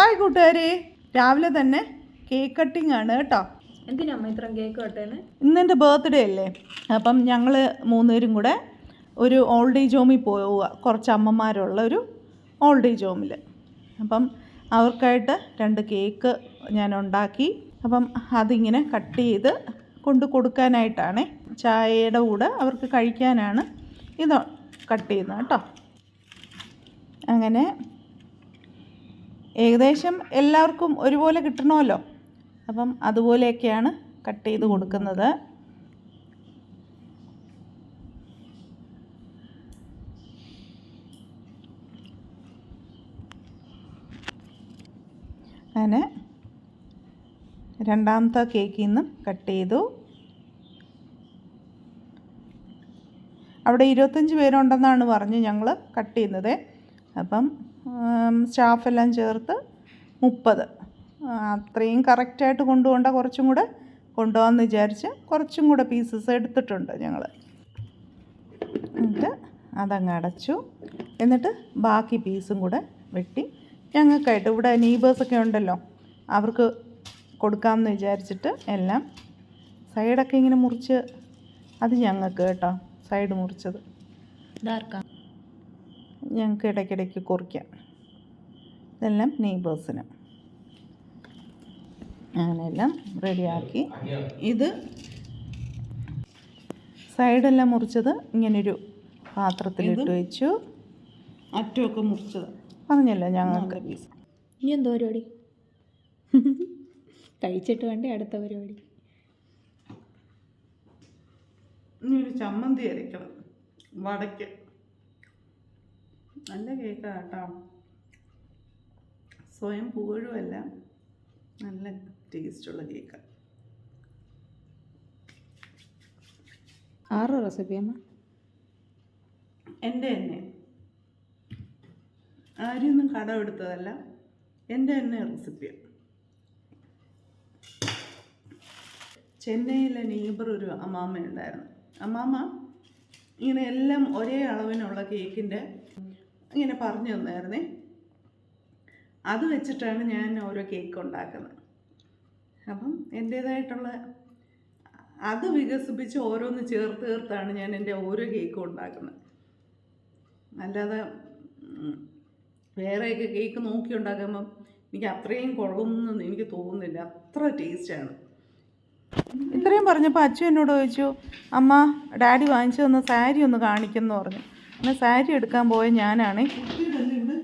Hi കൂട്ടുകാരെ. രാവിലെ തന്നെ കേക്ക് കട്ടിംഗ് ആണ് കേട്ടോ. കട്ടേന്ന് ഇന്നെന്റെ ബർത്ത്ഡേ അല്ലേ? അപ്പം ഞങ്ങൾ മൂന്നുപേരും കൂടെ ഒരു ഓൾഡ് ഏജ് ഹോമിൽ പോവുക. കുറച്ച് അമ്മമാരുള്ള ഒരു ഓൾഡ് ഏജ് ഹോമിൽ അപ്പം അവർക്കായിട്ട് രണ്ട് കേക്ക് ഞാൻ ഉണ്ടാക്കി. അപ്പം അതിങ്ങനെ കട്ട് ചെയ്ത് കൊണ്ട് കൊടുക്കാനായിട്ടാണ് ചായയുടെ കൂടെ അവർക്ക് കഴിക്കാനാണ് ഇത് കട്ട് ചെയ്യുന്നത് കേട്ടോ. അങ്ങനെ ഏകദേശം എല്ലാവർക്കും ഒരുപോലെ കിട്ടണമല്ലോ. അപ്പം അതുപോലെയൊക്കെയാണ് കട്ട് ചെയ്ത് കൊടുക്കുന്നത്. അങ്ങനെ രണ്ടാമത്തെ കേക്കിൽ നിന്നും കട്ട് ചെയ്തു. അവിടെ ഇരുപത്തഞ്ച് പേരുണ്ടെന്നാണ് പറഞ്ഞ് ഞങ്ങൾ കട്ട് ചെയ്യുന്നത്. അപ്പം സ്റ്റാഫെല്ലാം ചേർത്ത് മുപ്പത്. അത്രയും കറക്റ്റായിട്ട് കൊണ്ടുപോകേണ്ട കുറച്ചും കൂടെ കൊണ്ടുപോകാമെന്ന് വിചാരിച്ച് കുറച്ചും കൂടെ പീസസ് എടുത്തിട്ടുണ്ട് ഞങ്ങൾ എന്നിട്ട് അതങ്ങ് അടച്ചു. എന്നിട്ട് ബാക്കി പീസും കൂടെ വെട്ടി ഞങ്ങൾക്കായിട്ട്. ഇവിടെ നെയ്ബേഴ്സൊക്കെ ഉണ്ടല്ലോ അവർക്ക് കൊടുക്കാമെന്ന് വിചാരിച്ചിട്ട് എല്ലാം സൈഡൊക്കെ ഇങ്ങനെ മുറിച്ച് അത് ഞങ്ങൾക്ക് കേട്ടോ സൈഡ് മുറിച്ചത്. ഇതാർക്കാ? ഞങ്ങൾക്ക് ഇടയ്ക്കിടയ്ക്ക് കുറിക്കാം. ഇതെല്ലാം നെയ്ബേഴ്സിന്. അങ്ങനെയെല്ലാം റെഡിയാക്കി. ഇത് സൈഡെല്ലാം മുറിച്ചത് ഇങ്ങനൊരു പാത്രത്തിലിട്ട് വെച്ചു. അറ്റമൊക്കെ മുറിച്ചത്. പറഞ്ഞല്ലോ ഞങ്ങൾക്ക്? ഇനി എന്തോ പരിപാടി? കഴിച്ചിട്ട് വേണ്ടേ അടുത്ത പരിപാടി? ഇനി ഒരു ചമ്മന്തി അരയ്ക്കണം വടയ്ക്ക്. നല്ല കേക്കാണ് കേട്ടോ സ്വയം പുകഴുമല്ല നല്ല ടേസ്റ്റുള്ള കേക്കാണ് ആറ് റെസിപ്പി അമ്മ? എന്റെ തന്നെ. ആരെയൊന്നും കടമെടുത്തതല്ല എന്റെ തന്നെ റെസിപ്പിയാണ് ചെന്നൈയിലെ നെയ്ബർ ഒരു അമ്മാമ്മ ഉണ്ടായിരുന്നു അമ്മാമ്മ ഇങ്ങനെ എല്ലാം ഒരേ അളവിനുള്ള കേക്കിന്റെ ഇങ്ങനെ പറഞ്ഞു തന്നായിരുന്നേ. അത് വെച്ചിട്ടാണ് ഞാൻ ഓരോ കേക്ക് ഉണ്ടാക്കുന്നത്. അപ്പം എന്റേതായിട്ടുള്ള അത് വികസിപ്പിച്ച് ഓരോന്ന് ചേർത്ത് ചേർത്താണ് ഞാൻ എന്റെ ഓരോ കേക്കും ഉണ്ടാക്കുന്നത്. അല്ലാതെ വേറെയൊക്കെ കേക്ക് നോക്കി ഉണ്ടാക്കുമ്പം എനിക്ക് അത്രയും കൊള്ളുമെന്ന് എനിക്ക് തോന്നുന്നില്ല. അത്ര ടേസ്റ്റാണ് ഇത്രയും പറഞ്ഞപ്പോൾ അച്ഛൻ എന്നോട് ചോദിച്ചു അമ്മ ഡാഡി വാങ്ങിച്ചു തന്ന സാരി ഒന്ന് കാണിക്കുന്നു പറഞ്ഞു. അങ്ങനെ സാരി എടുക്കാൻ പോയ ഞാനാണ്. പറ്റിയമ്മ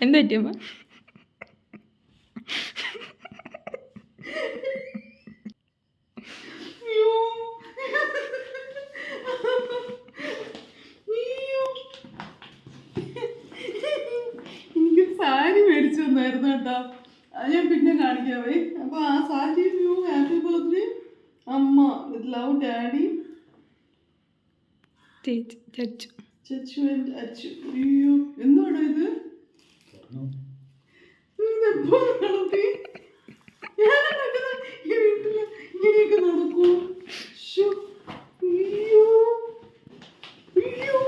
എന്ത് പറ്റി അമ്മ അയ്യോ. അയ്യോ. എനിക്ക് സാരി മേടിച്ചു തന്നായിരുന്നു കേട്ടോ അത് ഞാൻ പിന്നെ കാണിക്കാവേ അപ്പൊ ആ സാരി ഹാപ്പി ബർത്ത്ഡേ അമ്മ വിത്ത് ലവ് ഡാഡി ചേച്ചി ചച്ചു ചച്ചു ആൻഡ് അച്ചു അയ്യോ എന്താണ് ഇത് ഇതെപ്പോ നടത്തി? ഞാനൊക്കെ ഈ വീട്ടിൽ ഇങ്ങനെയൊക്കെ നടക്കൂ ശ്ശോ. അയ്യോ. അയ്യോ.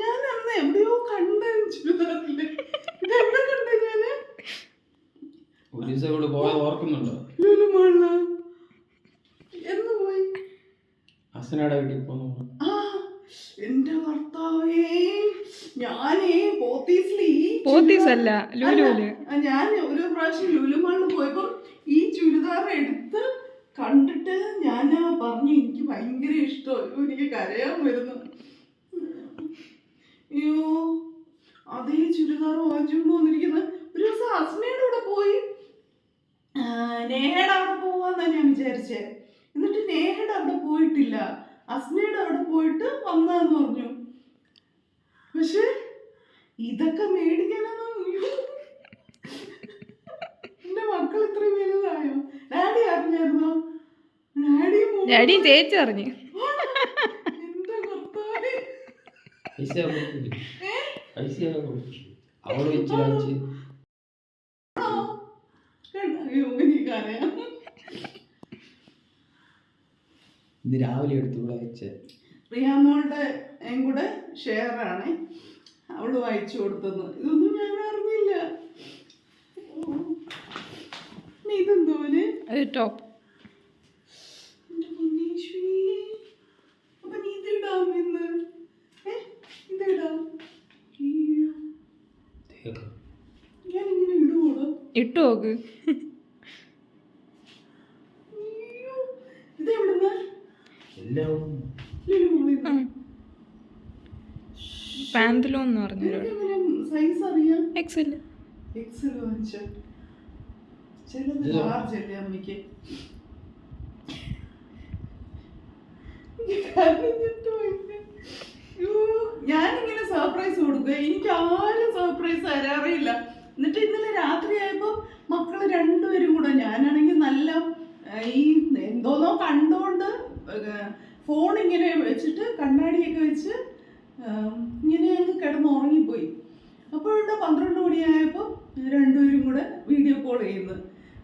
ഞാൻ അന്ന് എവിടെയോ കണ്ട ചുരിദാറിൽ. ഇതെവിടെ കണ്ട ഞാൻ ഒരു ദിവസം ഇവിടെ പോയത് ഓർക്കുന്നുണ്ടോ ലുലു മാളിൽ. എന്ന് പോയി അസനയുടെ വീട്ടിൽ പോകുന്നു ആ എന്റെ ഭർത്താവേ ഞാനേ പോത്തീസിൽ ഈ പോത്തീസ് അല്ല ലുലുവിൽ ഞാൻ ഒരു പ്രാവശ്യം ലുലുമാളിൽ പോയപ്പോ ഈ ചുരിദാർ എടുത്ത് കണ്ടിട്ട് ഞാൻ പറഞ്ഞു എനിക്ക് ഭയങ്കര ഇഷ്ടമായി എനിക്ക് കരയാൻ വരുന്നു. അയ്യോ അതേ ചുരിദാർ വാങ്ങിച്ചുകൊണ്ട് വന്നിരിക്കുന്നത്. ഒരു ദിവസം അസ്മയുടെ കൂടെ പോയി. നേടാ അവിടെ പോവാന്നാ ഞാൻ വിചാരിച്ചേ. എന്നിട്ട് നേഹയുടെ അവിടെ പോയിട്ടില്ല അസ്നയുടെ അവിടെ പോയിട്ട് വന്നാന്ന് പറഞ്ഞു പക്ഷെ ഇതൊക്കെ മേടിക്കാനൊന്നും. എന്റെ മക്കൾ ഇത്രയും വലുതായോ ഡാഡി അറിഞ്ഞായിരുന്നോ ഡാഡി മോ- ഡാഡിയും ചേച്ചി അറിഞ്ഞു. പൈസ. പൈസ കൊടുക്കും. വെച്ച് കാണിച്ച് ആണോ? കണ്ട- അയ്യോ എനിക്ക് കരയാം ഇത് രാവിലെ എടുത്തു ഇവിടെ വെച്ച്. പ്രിയാമ്മളുടെ കൂടെ ഷെയർ ആണ് അവൾ വായിച്ചു കൊടുത്തത് ഇതൊന്നും ഞാൻ അറിഞ്ഞില്ല. നീ ഇതെന്തോന് അത് ടോപ്പ്. ഇട്ടു പൊന്നീശ്വരീ. അപ്പൊ നീ ഇതിടാം ഇന്ന് ഏ ഇതിടാം അയ്യോ ഞാനിങ്ങനെ ഇടുവോടോ ഇട്ടു നോക്ക് അയ്യോ ഇതെവിടുന്ന് എല്ലാം ലുലുമാളിന്ന്. പാന്തലൂൺ എന്ന് പറഞ്ഞു സൈസ് അറിയാം. എക്സൽ എക്സൽ വാങ്ങിച്ച. ചിലത്? ലാർജ് അല്ലേ അമ്മയ്ക്ക്? ഞാനിങ്ങനെ സർപ്രൈസ് കൊടുക്കുക എനിക്ക് ആരും സർപ്രൈസ് തരാറില്ല. എന്നിട്ട് ഇന്നലെ രാത്രിയായപ്പോ മക്കൾ രണ്ടുപേരും കൂടെ ഞാനാണെങ്കിൽ നല്ല ഈ എന്തോന്നോ കണ്ടോണ്ട് ഫോൺ ഇങ്ങനെ വെച്ചിട്ട് കണ്ണാടിയൊക്കെ വെച്ച് ഇങ്ങനെ അങ്ങ് കിടന്ന് ഉറങ്ങിപ്പോയി അപ്പോഴുണ്ട് പന്ത്രണ്ട് മണിയായപ്പോൾ രണ്ടുപേരും കൂടെ വീഡിയോ കോൾ ചെയ്യുന്നു.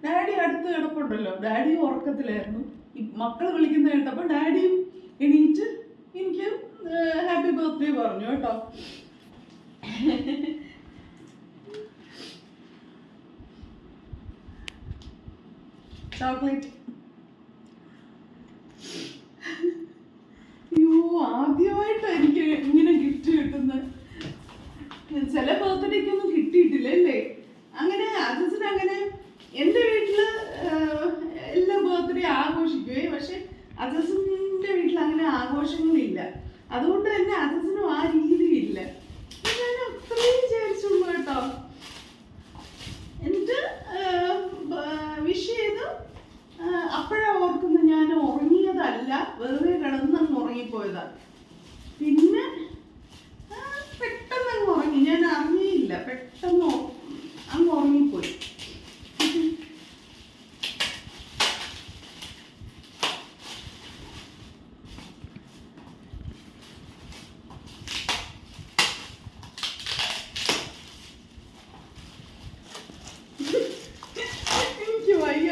ഡാഡി അടുത്ത് കിടപ്പുണ്ടല്ലോ. ഡാഡി ഉറക്കത്തിലായിരുന്നു. മക്കൾ വിളിക്കുന്ന കേട്ടപ്പോൾ ഡാഡിയും എണീറ്റ് എനിക്ക് ഹാപ്പി ബർത്ത്ഡേ പറഞ്ഞു കേട്ടോ. ചോക്ലേറ്റ് അയ്യോ ആദ്യമായിട്ടാണ് ചില ബർത്ത്ഡേക്ക് ഒന്നും കിട്ടിയിട്ടില്ല അല്ലേ അങ്ങനെ അജസിന് അങ്ങനെ എന്റെ വീട്ടിൽ എല്ലാ ബർത്ത്ഡേ ആഘോഷിക്കുവേ. പക്ഷെ അജസിന്റെ വീട്ടിൽ അങ്ങനെ ആഘോഷങ്ങളില്ല. അതുകൊണ്ട് തന്നെ അജസിനും ആ രീതിയില്ല. ഞാൻ അത്രയും കേട്ടോ. എന്നിട്ട് വിഷ് അപ്പോഴാ ഓർക്കുന്നത് ഞാൻ ഉറങ്ങിയതല്ല വെറുതെ കിടന്നങ്ങ് ഉറങ്ങിപ്പോയതാ. പിന്നെ ആ, പെട്ടെന്ന് അങ്ങ് ഉറങ്ങി ഞാൻ അറിഞ്ഞേയില്ല പെട്ടെന്ന് അങ്ങ് ഉറങ്ങിപ്പോയി. എനിക്ക് വയ്യ.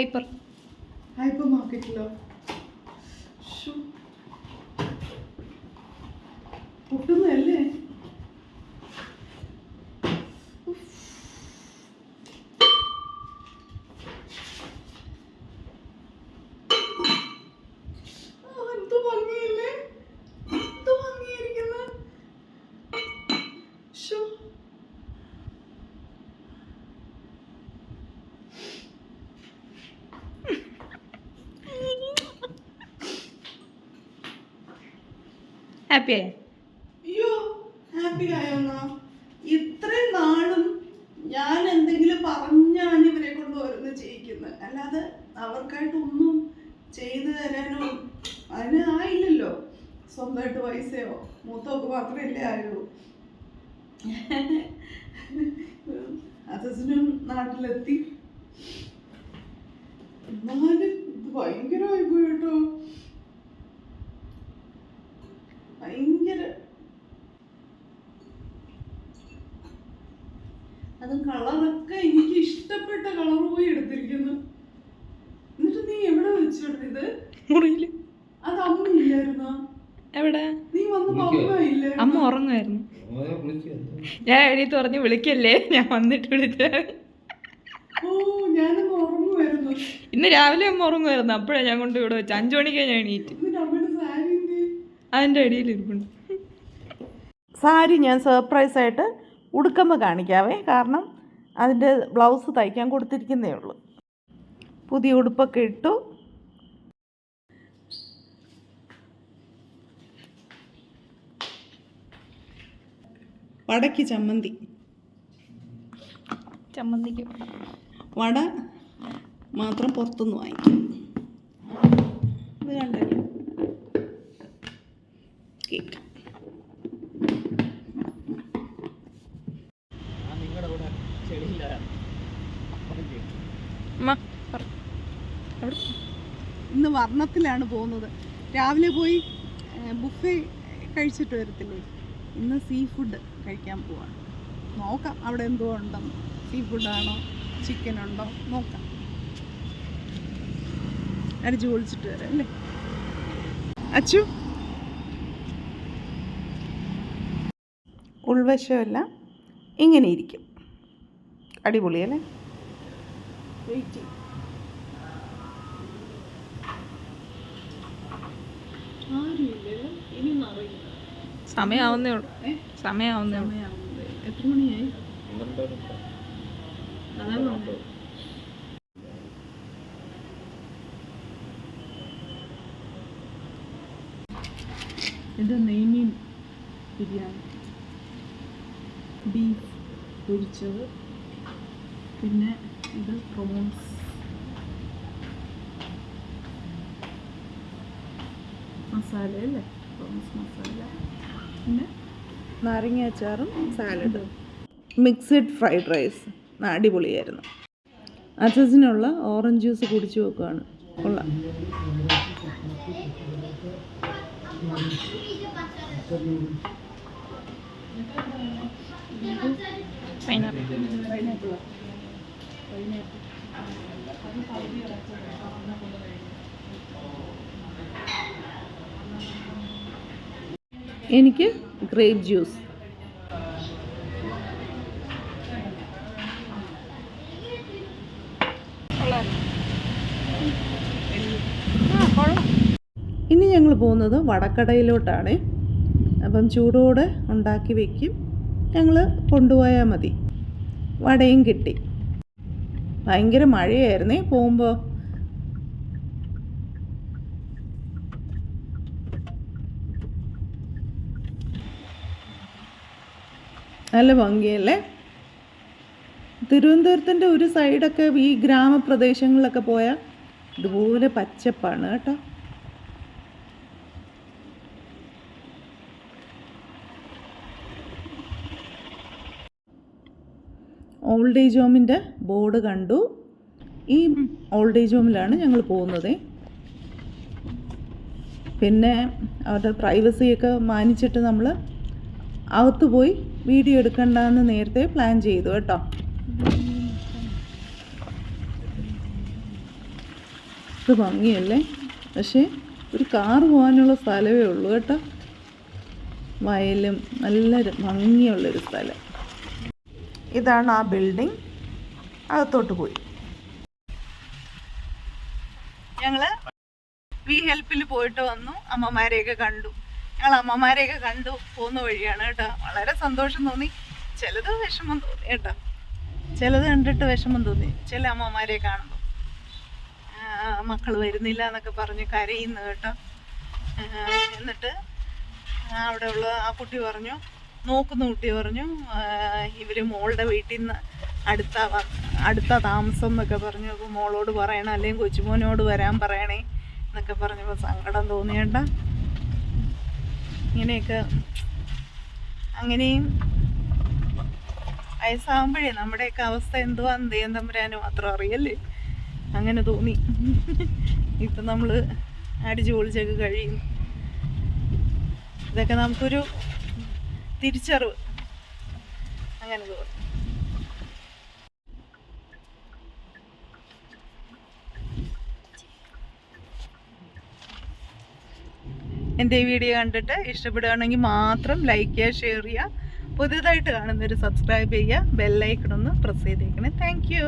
ഹൈപ്പർ ഹൈപ്പർ മാർക്കറ്റിലോ ശ്ശോ. പൊട്ടുന്നതല്ലേ ഉഫ്. ആ, എന്ത് ഭംഗിയല്ലേ എന്ത് ഭംഗിയായിരിക്കുന്നു ശ്ശോ. ഹാപ്പിയായ അയ്യോ ഹാപ്പി ആയോന്നാ ഇത്രയും നാളും ഞാൻ എന്തെങ്കിലും പറഞ്ഞാണ് ഇവരെ കൊണ്ട് ഓരോന്ന് ചെയ്യിക്കുന്നത്. അല്ലാതെ അവർക്കായിട്ടൊന്നും ചെയ്തു തരാനോ അതിന് ആയില്ലല്ലോ. സ്വന്തമായിട്ട് പൈസയോ മൂത്തോക്ക് മാത്രമല്ലേ ആയുള്ളൂ. അസസിനും നാട്ടിലെത്തി. എന്നാലും ഇത് ഭയങ്കരമായി പോയി ഭയങ്കര അത് കളറൊക്കെ എനിക്ക് ഇഷ്ടപ്പെട്ട കളർ പോയി എടുത്തിരിക്കുന്നു. എന്നിട്ട് നീ എവിടെ വെച്ചോട്ടെ ഇത്? അത് അമ്മ ഇല്ലായിരുന്നോ? എവിടെ? നീ വന്നപ്പോ പറഞ്ഞില്ല അമ്മ ഇല്ല അമ്മ ഉറങ്ങുമായിരുന്നു. വിളിക്കുക ഞാൻ എഴുതി പറഞ്ഞ് വിളിക്കല്ലേ? ഞാൻ വന്നിട്ട് വിളിച്ചു. ഓ ഉറങ്ങുമായിരുന്നു. ഇന്ന് രാവിലെ അമ്മ ഉറങ്ങുമായിരുന്നു. അപ്പോഴാണ് ഞാൻ കൊണ്ട് ഇവിടെ വെച്ച്. അഞ്ചു മണിക്കാണ് ഞാൻ എണീറ്റ് എന്നിട്ട് അമ്മയുടെ സാരി എന്ത് അതിന്റെ അടിയിൽ ഇരിപ്പുണ്ട് സാരി ഞാൻ സർപ്രൈസ് ആയിട്ട് ഉടുക്കുമ്പോൾ കാണിക്കാവേ. കാരണം അതിന്റെ ബ്ലൗസ് തയ്ക്കാൻ കൊടുത്തിരിക്കുന്നേ ഉള്ളൂ. പുതിയ ഉടുപ്പൊക്കെ ഇട്ടു. വടക്ക് ചമ്മന്തി. ചമ്മന്തിക്ക്. വട മാത്രം പുറത്തുനിന്ന് വാങ്ങിക്കും. ഇത് കണ്ടല്ലോ കേക്ക് നിങ്ങളുടെ ഇവിടെ ചെടിയില്ല അമ്മ പറ. എവിടെ ഇന്ന് വർണത്തിലാണ് പോകുന്നത്. രാവിലെ പോയി ബുഫേ കഴിച്ചിട്ട് വരത്തില്ലേ? ഇന്ന് സീ ഫുഡ് കഴിക്കാൻ പോവാണ്. നോക്കാം അവിടെ എന്തോ ഉണ്ടെന്ന് സീ ഫുഡാണോ ചിക്കൻ ഉണ്ടോ നോക്കാം. അടിച്ചു പൊളിച്ചിട്ട് വരാം അല്ലേ? അച്ചു? ഉൾവശമല്ല ഇങ്ങനെ ഇരിക്കും. അടിപൊളിയല്ലേ വെയിറ്റ് ആരുമില്ലല്ലോ ഇനി നിറയില്ല സമയാവുന്നേ ഉള്ളൂ? സമയാവുന്നേ ഉള്ളൂ. എത്ര മണിയായി. ഇത് നെയ്മീൻ ബിരിയാണി. ബീഫ് പൊരിച്ചത്. പിന്നെ ഇത് പ്രോൺസ്. മസാല അല്ലേ പ്രോൺസ് മസാല. പിന്നെ നാരങ്ങ അച്ചാറും സാലഡ്. Mixed fried rice. അടിപൊളിയായിരുന്നു. അച്ചസിനുള്ള ഓറഞ്ച് ജ്യൂസ് കുടിച്ചു നോക്കുകയാണ് കൊള്ളാം. പൈനാപ്പിൾ. എനിക്ക് ഗ്രേപ്പ് ജ്യൂസ് ഇനി ഞങ്ങൾ പോകുന്നത് വടക്കടയിലോട്ടാണ്. അപ്പം ചൂടോടെ ഉണ്ടാക്കി വെക്കും. ഞങ്ങൾ കൊണ്ടുപോയാൽ മതി. വടയും കിട്ടി. ഭയങ്കര മഴയായിരുന്നേ പോകുമ്പോൾ നല്ല ഭംഗിയല്ലേ? തിരുവനന്തപുരത്തിന്റെ ഒരു സൈഡൊക്കെ ഈ ഗ്രാമപ്രദേശങ്ങളിലൊക്കെ പോയാൽ ഇതുപോലെ പച്ചപ്പാണ് കേട്ടോ. ഓൾഡ് ഏജ് ഹോമിന്റെ ബോർഡ് കണ്ടു. ഈ ഓൾഡ് ഏജ് ഹോമിലാണ് ഞങ്ങൾ പോകുന്നത്. പിന്നെ അവരുടെ പ്രൈവസിയൊക്കെ മാനിച്ചിട്ട് നമ്മൾ അകത്ത് പോയി വീഡിയോ എടുക്കണ്ടെന്ന് നേരത്തെ പ്ലാൻ ചെയ്തു കേട്ടോ. ഇത് ഭംഗിയല്ലേ? പക്ഷേ ഒരു കാറ് പോകാനുള്ള സ്ഥലമേ ഉള്ളൂ കേട്ടോ. വയലും നല്ല ഭംഗിയുള്ളൊരു സ്ഥലം. ഇതാണ് ആ ബിൽഡിംഗ് അകത്തോട്ട് പോയി. ഞങ്ങൾ വി ഹെൽപ്പിൽ പോയിട്ട് വന്നു. അമ്മമാരെയൊക്കെ കണ്ടു. ഞങ്ങൾ അമ്മമാരെയൊക്കെ കണ്ടു പോകുന്ന വഴിയാണ് കേട്ടോ. വളരെ സന്തോഷം തോന്നി. ചിലത് വിഷമം തോന്നി കേട്ടോ. ചിലത് കണ്ടിട്ട് വിഷമം തോന്നി. ചില അമ്മമാരെ കാണുമ്പോൾ മക്കൾ വരുന്നില്ല എന്നൊക്കെ പറഞ്ഞ് കരയുന്നു കേട്ടോ. എന്നിട്ട് അവിടെ ഉള്ള ആ കുട്ടി പറഞ്ഞു നോക്കുന്ന കുട്ടി പറഞ്ഞു ഇവർ മോളുടെ വീട്ടിൽ നിന്ന് അടുത്ത അടുത്ത താമസം എന്നൊക്കെ പറഞ്ഞു. മോളോട് പറയണം അല്ലെങ്കിൽ കൊച്ചുമോനോട് വരാൻ പറയണേ എന്നൊക്കെ പറഞ്ഞപ്പോൾ സങ്കടം തോന്നിയേണ്ട ഇങ്ങനെയൊക്കെ അങ്ങനെയും വയസ്സാകുമ്പോഴേ നമ്മുടെയൊക്കെ അവസ്ഥ എന്തുവാന്ന് ദൈവം തമ്പുരാന് മാത്രം അറിയല്ലേ? അങ്ങനെ തോന്നി. ഇപ്പം നമ്മൾ അടിച്ചു പൊളിച്ചൊക്കെ കഴിയും. ഇതൊക്കെ നമുക്കൊരു തിരിച്ചറിവ്. അങ്ങനെ തോന്നി. എന്റെ ഈ വീഡിയോ കണ്ടിട്ട് ഇഷ്ടപ്പെടുകയാണെങ്കിൽ മാത്രം ലൈക്ക് ചെയ്യുക ഷെയർ ചെയ്യുക. പുതിയതായിട്ട് കാണുന്നവർ സബ്സ്ക്രൈബ് ചെയ്യുക ബെല്ലൈക്കണൊന്ന് പ്രസ് ചെയ്തേക്കണേ. Thank you